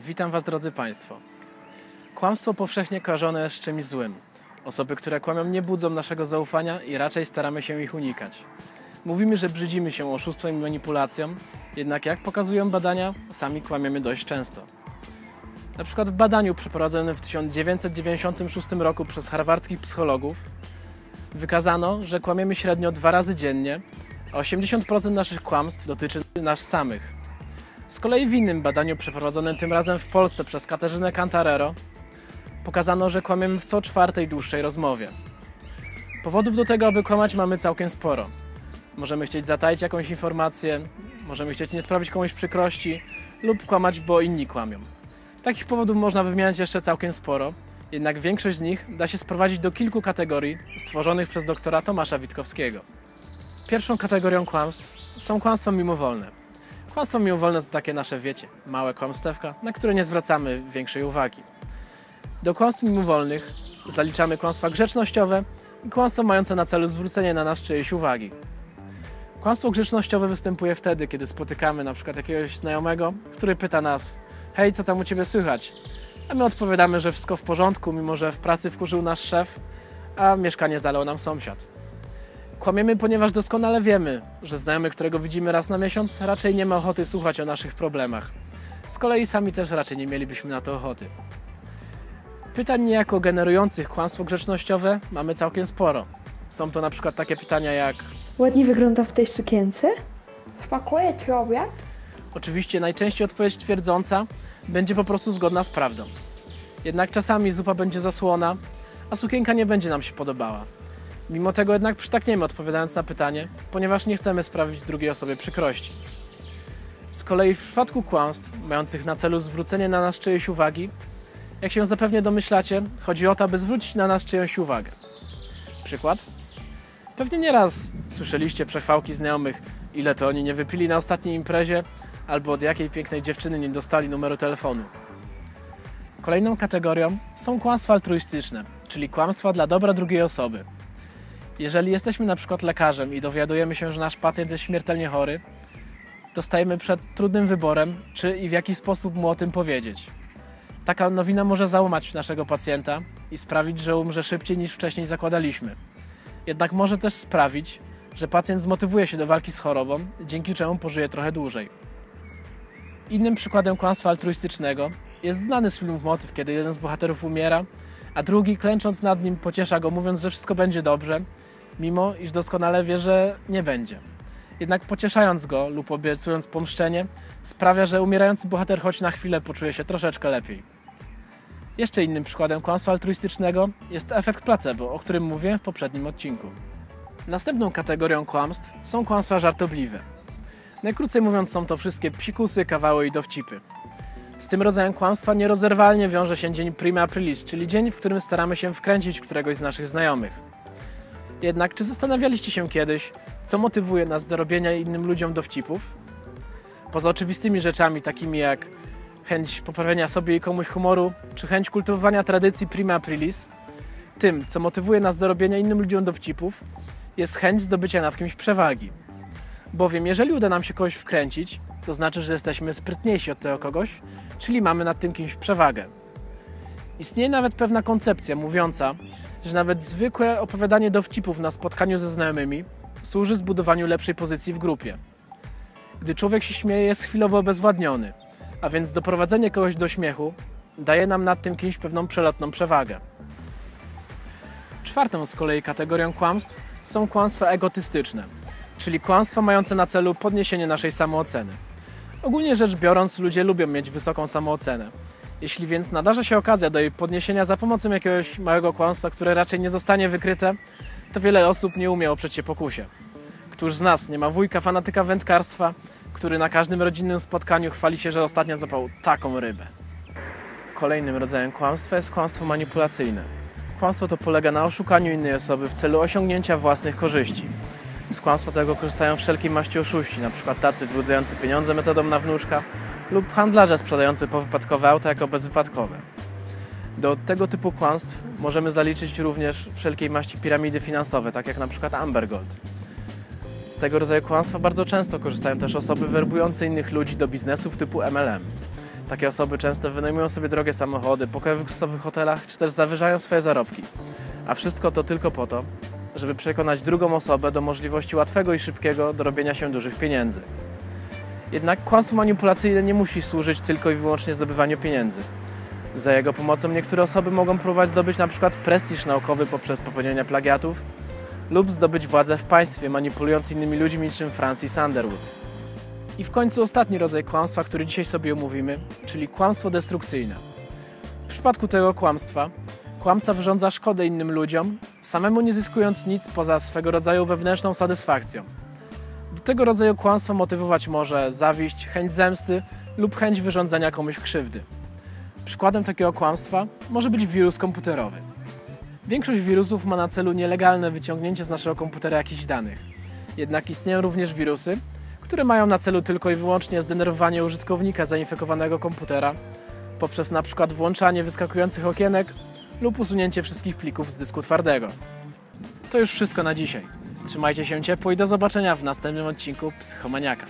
Witam Was, drodzy Państwo. Kłamstwo powszechnie kojarzone jest z czymś złym. Osoby, które kłamią, nie budzą naszego zaufania i raczej staramy się ich unikać. Mówimy, że brzydzimy się oszustwem i manipulacją, jednak jak pokazują badania, sami kłamiemy dość często. Na przykład w badaniu przeprowadzonym w 1996 roku przez harwardzkich psychologów wykazano, że kłamiemy średnio dwa razy dziennie, a 80% naszych kłamstw dotyczy nas samych. Z kolei w innym badaniu przeprowadzonym tym razem w Polsce przez Katarzynę Cantarero pokazano, że kłamiemy w co czwartej dłuższej rozmowie. Powodów do tego, aby kłamać mamy całkiem sporo. Możemy chcieć zataić jakąś informację, możemy chcieć nie sprawić komuś przykrości lub kłamać, bo inni kłamią. Takich powodów można wymieniać jeszcze całkiem sporo, jednak większość z nich da się sprowadzić do kilku kategorii stworzonych przez doktora Tomasza Witkowskiego. Pierwszą kategorią kłamstw są kłamstwa mimowolne. Kłamstwa mimowolne to takie nasze, wiecie, małe kłamstewka, na które nie zwracamy większej uwagi. Do kłamstw mimowolnych zaliczamy kłamstwa grzecznościowe i kłamstwa mające na celu zwrócenie na nas czyjejś uwagi. Kłamstwo grzecznościowe występuje wtedy, kiedy spotykamy na przykład jakiegoś znajomego, który pyta nas: Hej, co tam u ciebie słychać? A my odpowiadamy, że wszystko w porządku, mimo że w pracy wkurzył nasz szef, a mieszkanie zalał nam sąsiad. Kłamiemy, ponieważ doskonale wiemy, że znajomy, którego widzimy raz na miesiąc, raczej nie ma ochoty słuchać o naszych problemach. Z kolei sami też raczej nie mielibyśmy na to ochoty. Pytań niejako generujących kłamstwo grzecznościowe mamy całkiem sporo. Są to na przykład takie pytania jak Ładnie wygląda w tej sukience. Smakuje ci obiad? Oczywiście najczęściej odpowiedź twierdząca będzie po prostu zgodna z prawdą. Jednak czasami zupa będzie zasłona, a sukienka nie będzie nam się podobała. Mimo tego jednak przytakniemy odpowiadając na pytanie, ponieważ nie chcemy sprawić drugiej osobie przykrości. Z kolei w przypadku kłamstw mających na celu zwrócenie na nas czyjejś uwagi, jak się zapewnie domyślacie, chodzi o to, aby zwrócić na nas czyjąś uwagę. Przykład? Pewnie nieraz słyszeliście przechwałki znajomych, ile to oni nie wypili na ostatniej imprezie, albo od jakiej pięknej dziewczyny nie dostali numeru telefonu. Kolejną kategorią są kłamstwa altruistyczne, czyli kłamstwa dla dobra drugiej osoby. Jeżeli jesteśmy na przykład lekarzem i dowiadujemy się, że nasz pacjent jest śmiertelnie chory, to stajemy przed trudnym wyborem, czy i w jaki sposób mu o tym powiedzieć. Taka nowina może załamać naszego pacjenta i sprawić, że umrze szybciej niż wcześniej zakładaliśmy. Jednak może też sprawić, że pacjent zmotywuje się do walki z chorobą, dzięki czemu pożyje trochę dłużej. Innym przykładem kłamstwa altruistycznego jest znany z filmów motyw, kiedy jeden z bohaterów umiera, a drugi klęcząc nad nim pociesza go, mówiąc, że wszystko będzie dobrze, mimo iż doskonale wie, że nie będzie. Jednak pocieszając go lub obiecując pomszczenie, sprawia, że umierający bohater choć na chwilę poczuje się troszeczkę lepiej. Jeszcze innym przykładem kłamstwa altruistycznego jest efekt placebo, o którym mówiłem w poprzednim odcinku. Następną kategorią kłamstw są kłamstwa żartobliwe. Najkrócej mówiąc, są to wszystkie psikusy, kawały i dowcipy. Z tym rodzajem kłamstwa nierozerwalnie wiąże się dzień prima aprilis, czyli dzień, w którym staramy się wkręcić któregoś z naszych znajomych. Jednak czy zastanawialiście się kiedyś, co motywuje nas do robienia innym ludziom dowcipów? Poza oczywistymi rzeczami, takimi jak chęć poprawienia sobie i komuś humoru, czy chęć kultywowania tradycji prima aprilis, tym, co motywuje nas do robienia innym ludziom dowcipów, jest chęć zdobycia nad kimś przewagi. Bowiem jeżeli uda nam się kogoś wkręcić, to znaczy, że jesteśmy sprytniejsi od tego kogoś, czyli mamy nad tym kimś przewagę. Istnieje nawet pewna koncepcja mówiąca, że nawet zwykłe opowiadanie dowcipów na spotkaniu ze znajomymi służy zbudowaniu lepszej pozycji w grupie. Gdy człowiek się śmieje, jest chwilowo obezwładniony, a więc doprowadzenie kogoś do śmiechu daje nam nad tym kimś pewną przelotną przewagę. Czwartą z kolei kategorią kłamstw są kłamstwa egotystyczne, czyli kłamstwa mające na celu podniesienie naszej samooceny. Ogólnie rzecz biorąc, ludzie lubią mieć wysoką samoocenę. Jeśli więc nadarza się okazja do jej podniesienia za pomocą jakiegoś małego kłamstwa, które raczej nie zostanie wykryte, to wiele osób nie umie oprzeć się pokusie. Któż z nas nie ma wujka fanatyka wędkarstwa, który na każdym rodzinnym spotkaniu chwali się, że ostatnio zapał taką rybę? Kolejnym rodzajem kłamstwa jest kłamstwo manipulacyjne. Kłamstwo to polega na oszukaniu innej osoby w celu osiągnięcia własnych korzyści. Z kłamstwa tego korzystają wszelkiej maści oszuści, np. tacy wyłudzający pieniądze metodą na wnuczka lub handlarze sprzedający powypadkowe auta jako bezwypadkowe. Do tego typu kłamstw możemy zaliczyć również wszelkiej maści piramidy finansowe, tak jak np. Amber Gold. Z tego rodzaju kłamstwa bardzo często korzystają też osoby werbujące innych ludzi do biznesów typu MLM. Takie osoby często wynajmują sobie drogie samochody, pokoje w luksusowych hotelach, czy też zawyżają swoje zarobki. A wszystko to tylko po to, żeby przekonać drugą osobę do możliwości łatwego i szybkiego dorobienia się dużych pieniędzy. Jednak kłamstwo manipulacyjne nie musi służyć tylko i wyłącznie zdobywaniu pieniędzy. Za jego pomocą niektóre osoby mogą próbować zdobyć przykład prestiż naukowy poprzez popełnienie plagiatów lub zdobyć władzę w państwie, manipulując innymi ludźmi niczym Francis Underwood. I w końcu ostatni rodzaj kłamstwa, który dzisiaj sobie omówimy, czyli kłamstwo destrukcyjne. W przypadku tego kłamstwa kłamca wyrządza szkodę innym ludziom, samemu nie zyskując nic poza swego rodzaju wewnętrzną satysfakcją. Tego rodzaju kłamstwa motywować może zawiść, chęć zemsty lub chęć wyrządzenia komuś krzywdy. Przykładem takiego kłamstwa może być wirus komputerowy. Większość wirusów ma na celu nielegalne wyciągnięcie z naszego komputera jakichś danych. Jednak istnieją również wirusy, które mają na celu tylko i wyłącznie zdenerwowanie użytkownika zainfekowanego komputera poprzez przykład włączanie wyskakujących okienek lub usunięcie wszystkich plików z dysku twardego. To już wszystko na dzisiaj. Trzymajcie się ciepło i do zobaczenia w następnym odcinku Psychomaniaka.